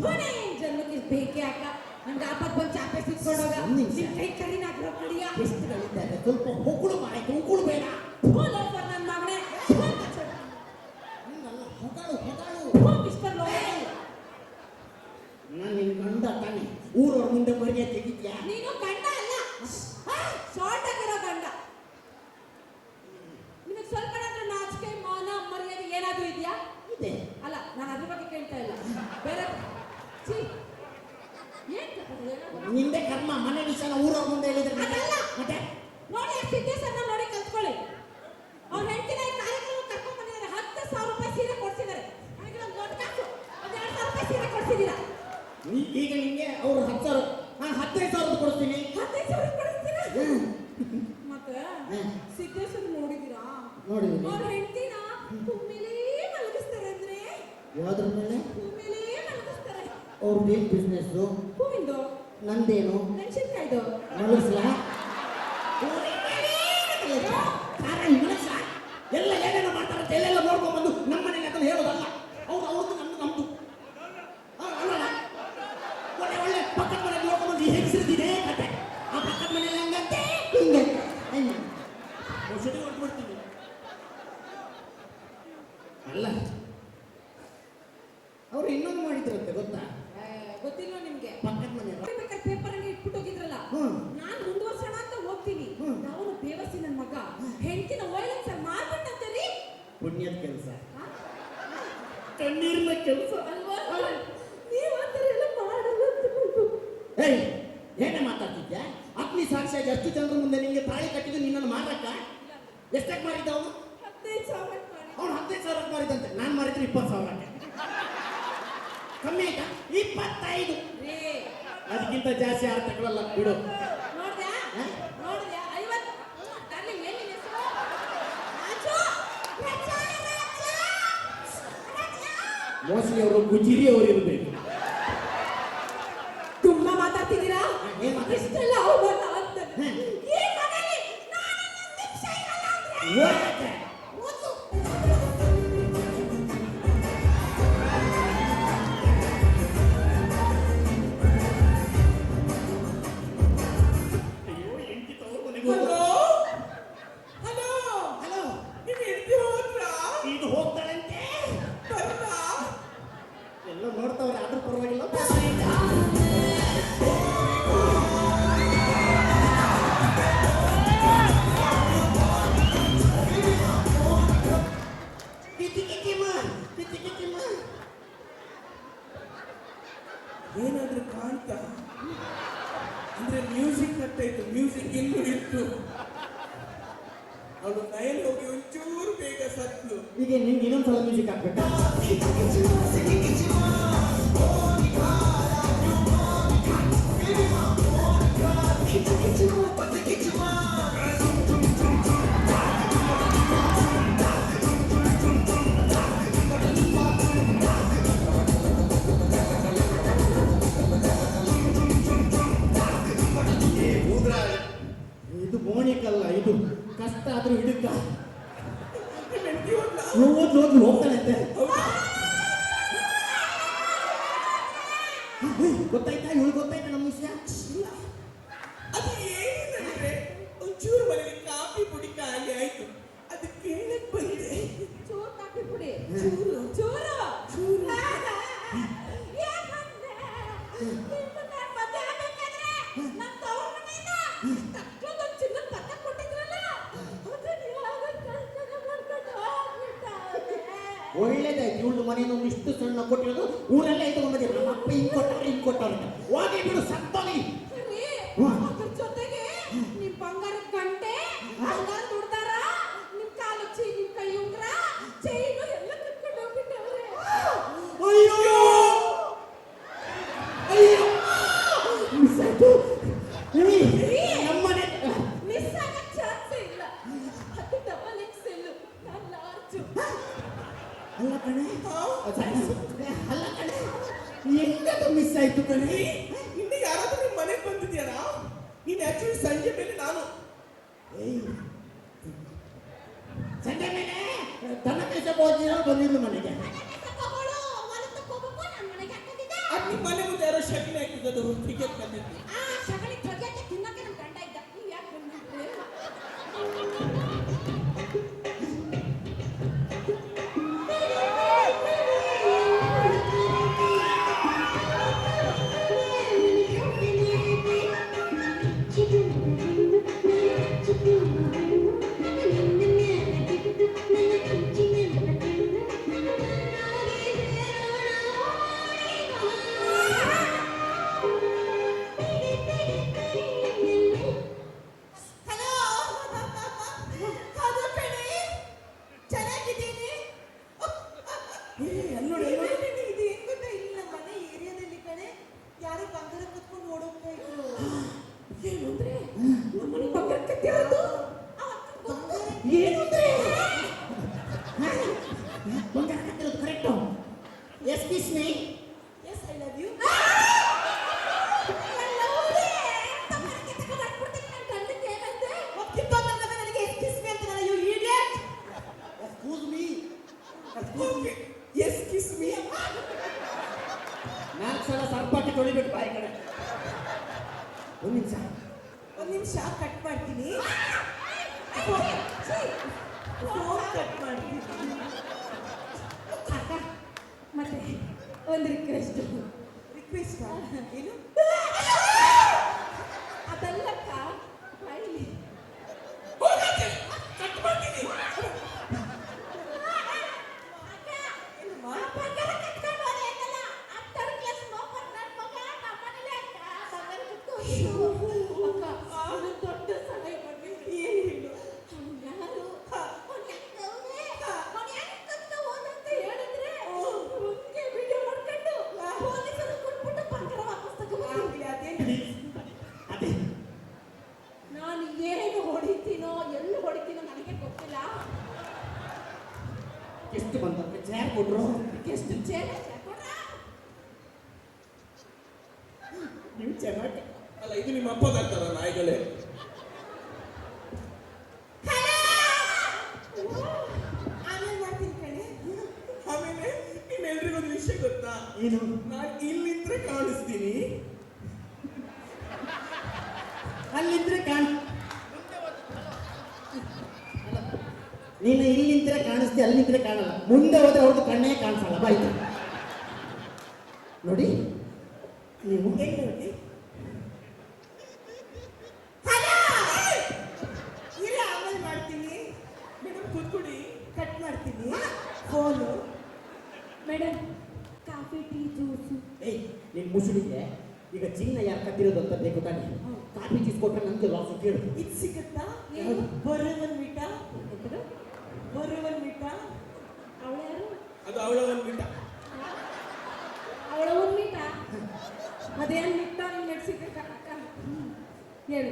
ಜನ್ಮಕ್ಕೆ ಬೇಕೇ ಅಕ್ಕ ನಂಗೆ ಆಪತ್ ಬಂದು ಚಾಪೆ ನಿಮಿಷ. ನಿನ್ ಕೈ ಕರಿನ ಹಾಕಿರೋ ಕಡಿಯ ಬೆಸ್ಟ್ಗಳಿದ್ದಾರೆ ಸ್ವಲ್ಪ ಹೊಗಳು ಬೇಡ. ಲೋಫರ್ ನನ್ನ ಮಗನೇ ಹಂಗಲ್ಲ ಹೊಗಳು ಹೊಗಳು. ಮಿಸ್ಟರ್ ಲೋಯಲ್ ನಾನು ನಿನ್ ಗಂಡ ತಾನೆ. ಊರವ್ರ ಮುಂದೆ ಮರ್ಯಾದೆ ತೆಗಿದ್ಯಾ ನೀನು ಗಂಡ ಅಲ್ಲ ಶಾರ್ಟ್ ಆಗಿರೋ ಗಂಡ ನಿಮಗೆ ಸ್ವಲ್ಪ ನಾಚಿಕೆ ಮಾನ ಮರ್ಯಾದೆ ಏನಾದ್ರೂ ಇದೆಯಾ ಇದೆ ಅಲ್ಲ ನಾನು ಅದ್ರ ಬಗ್ಗೆ ಕೇಳ್ತಾ ಇಲ್ಲ ಬೇರೆ ಛೀ ಏನ್ ತಪ್ಪಿದೆ? ನಿಂದೆ ಕರ್ಮ ಮನೆ ವಿಷಯನ ಊರವ್ರ ಮುಂದೆ ಹೇಳಿದ್ರೆ ಮತ್ತೆ? ಅದಲ್ಲ. ಮತ್ತೆ ನೋಡಿ ಆ ಸಿದ್ದೇಶನ್ನ ನೋಡಿ ಕಲ್ತ್ಕೊಳ್ಳಿ ಅವ್ರ ಹೆಂಡತಿನ ಈ ಕಾರ್ಯಕ್ರಮ ಕರ್ಕೊಂಡ್ ಬಂದಿದ್ದಾರೆ ಹತ್ತು ಸಾವಿರ ರೂಪಾಯಿ ಸೀರೆ ಕೊಡ್ಸಿದ್ದಾರೆ ನನಗೆ ಒಂದು ದೊಡ್ಡ ಕಾಸು ಒಂದು ಎರಡು ಸಾವಿರ ರೂಪಾಯಿ ಸೀರೆ ಕೊಡ್ಸಿದ್ದೀರಾ ನೀ ಈಗ ನಿಂಗೆ ಅವ್ರು ಹತ್ತು ಸಾವಿರ ನಾನು ಹದಿನೈದು ಸಾವಿರ ಕೊಡ್ತೀನಿ ಹದಿನೈದು ಸಾವಿರ ಕೊಡಿಸ್ತೀರಾ ಹ್ಮ್. ಮತ್ತೆ ಹ್ಮ್. ಸಿದ್ದೇಶ್ವರ ನೋಡಿದ್ದೀನಿ ಅವ್ರ ಹೆಂಡತಿನ ಭೂಮಿಲೇ ಮಲಗಿಸ್ತಾರೆ ಅಂದ್ರೆ? ಯಾವ್ದ್ರ ಮೇಲೆ? ಭೂಮಿಲೇ ಮಲಗಿಸ್ತಾರೆ. ಅವ್ರದ್ದೇನು ಬಿಸ್ನೆಸ್ಸು ಹೂವಿಂದು? ನಂದೇನು? ಮೆಣಸಿನ್ಕಾಯ್ದು. ಮಲಗಿಸ್ಲಾ? ಮಾಡಿದ್ರಂತೆ ಗೊತ್ತಾ? ಗೊತ್ತಿಲ್ಲ ನಿಮ್ಗೆ? ಪಕ್ಕದ ಮನೆ ಪೇಪರ್ ಅಲ್ಲಿ ಇಟ್ಬಿಟ್ಟು ಹೋಗಿದ್ರಲ್ಲ? ನಾನು ಮುಂದುವರ್ಸೋಣ ಅಂತ ಹೋಗ್ತೀನಿ. ಅವನು ಬೇವಸಿ ನನ್ ಮಗ ಹೆಂಡತಿನ ವೈಲೆನ್ಸ್ ಮಾಡ್ಬಿಟ್ಟಂತೆ ರೀ ಪುಣ್ಯದ ಕೆಲಸ? ಕಣ್ಣೀರಿನ ಕೆಲಸ. ಅಲ್ವಾ? ನೀವು ಆ ಥರ ಎಲ್ಲ ಮಾಡಲ್ಲ ಅಂತ ಗೊತ್ತು. ಏಯ್ ಏನೇ ಮಾತಾಡ್ತಿದ್ಯಾ? ಅಗ್ನಿ ಸಾಕ್ಷಿಯಾಗಿ ಅಷ್ಟು ಜನರ ಮುಂದೆ ನಿಮಗೆ ತಾಳಿ ಕಟ್ಟಿದ್ದು ನಿನ್ನನ್ನು ಮಾರಕ್ಕ? ಎಷ್ಟಕ್ಕೆ ಮಾರಿದ್ದ ಅವನು? ಹದಿನೈದು ಸಾವಿರ ಅವನು ಹದಿನೈದು ಸಾವಿರಕ್ಕೆ ಮಾರಿದಂತೆ ನಾನು ಮಾರಿದ್ರೆ ಇಪ್ಪತ್ತು ಸಾವಿರಕ್ಕೆ. ಕಮ್ಮಿ ಆಯ್ತಾ? ಇಪ್ಪತ್ತೈದು. ಅದಕ್ಕಿಂತ ಜಾಸ್ತಿ ಯಾರು ತಗೊಳ್ಳಲ್ಲ ಬಿಡು. ಮೋಸ್ಟ್ಲಿ ಅವರು ಗುಜಿರಿ ಅವರು ಇರಬೇಕು. ಏನಾದ್ರೂ ಕಾಣ್ತಾ ಅಂದ್ರೆ ಮ್ಯೂಸಿಕ್ ಕಟ್ಟಾಯ್ತು ಮ್ಯೂಸಿಕ್ ಇನ್ನೂ ಇತ್ತು ಅವಳು ನಯಲ್ ಹೋಗಿ ಒಂಚೂರು ಬೇಗ ಸತ್ತು ಈಗ ನಿಮ್ಗೆ ಇನ್ನೊಂದ್ಸಲ ಮ್ಯೂಸಿಕ್ ಹಾಕ್ಬೇಕಾ ಕಷ್ಟ ಆದ್ರೂ ಹಿಡುಕ ನಿಮ್ ಹೆಂಡ್ತಿ ಹೋದ್ಲಾ? ಓದ್ಲು ಓದ್ಲು ಹೋಗ್ತಾಳಂತೆ ಹೌದಾ? ಗೊತ್ತಾಯ್ತಾ ಇವಳು ಗೊತ್ತಾಯ್ತಾ ನಮ್ಮ ವಿಷಯ ಇಲ್ಲ. ಅದು ಏನಿಲ್ಲಂದ್ರೆ ಒಂಚೂರು ಮನೇಲಿ ಕಾಫಿ ಪುಡಿ ಖಾಲಿ ಆಯ್ತು ಅದು ಕೇಳಕ್ ಬಂದೆ ಚೂರು ಕಾಫಿ ಪುಡಿ ಚೂರು ಚೂರು ಇಷ್ಟು ಸಣ್ಣ ಕೊಟ್ಟಿರೋದು ಊರಲ್ಲೇ ಇಟ್ಕೊಂಡ್ಬಂದಿರ ನಮ್ಮ ಅಪ್ಪ ಹಿಂಗ್ ಕೊಟ್ಟವ್ರೆ ಹಿಂಗ್ ಕೊಟ್ಟವ್ರೆ ಹೋಗಿ ಬಿಡು ಸತ್ತೋಗಿ ಬೆಳಿಗ್ಗೆ ಸಂಜೆ ಮೇಲೆ ನಾನು ಸಂಜೆ ಮೇಲೆ ದನ ಕೈಸಪ್ಪ ಹೋಗಿರೋ ಬಂದಿದ್ರು ಮನೆಗೆ ಅದು ನಿಮ್ಮ ಮನೆ ಮುಂದೆ ಯಾರೋ ಶಕಿನ ಹಾಕಿದ್ದು ಕ್ರಿಕೆಟ್ ಬಂದಿದ್ದು นี่โอ้ใช่โอ้จัดมัน 아까 맞대 언니 그랬어. 리퀘스트. 이거 ನೀವು ಚೆನ್ನಾಗಿ ಅಲ್ಲ ಇದು ನಿಮ್ಮ ಅಪ್ಪ ಹಾಕ್ತಾರ ನಾಯಿಗಳೇ? ಆಮೇಲೆ ನಿಮ್ಮೆಲ್ರಿಗೊಂದು ವಿಷಯ ಗೊತ್ತಾ? ಏನು? ನಾನು ಇಲ್ಲಿದ್ರೆ ಕಾಣಿಸ್ತೀನಿ. ಅಲ್ಲಿದ್ರೆ ಕಾಣಿಸ್ತೀನಿ ನೀನು ಇಲ್ಲಿ ನಿಂತರೆ ಕಾಣಿಸ್ತೀಯ ಅಲ್ಲಿ ನಿಂತರೆ ಕಾಣಲ್ಲ. ಮುಂದೆ ಹೋದ್ರೆ ಅವ್ರದ್ದು ಕಣ್ಣೇ ಕಾಣಿಸಲ್ಲ. ಬಾಯ್ತು ನೋಡಿ ನೀವು ಹೇಳಿ ಕೋಲು ಮೇಡಮ್ ಕಾಫಿ ಟೀ ಜೂಸು ಏಯ್ ನಿನ್ನ ಮುಸುಳಿಗೆ ಈಗ ಚಿನ್ನ ಯಾರು ಕಟ್ಟಿರೋದು ಅಂತ ಬೇಕು ತಾನೆ? ಕಾಫಿ ಜ್ಯೂಸ್ ಕೊಟ್ಟರೆ ನಮ್ಗೆ ಲಾಸ್ ಕೇಳು. ಇದು ಸಿಗುತ್ತಾ? ಬರುವನ್ ಮಿಟ ಅವಳ್ಯಾರು ಅದು ಅವಳ ಒಂದು ಮಿಟ ಅವಳ ಒಂದು ಮಿಟ ಅದೇನು ಮಿಟ ನೆಡ್ಸಿದ್ದೆ ಹೇಳಿ.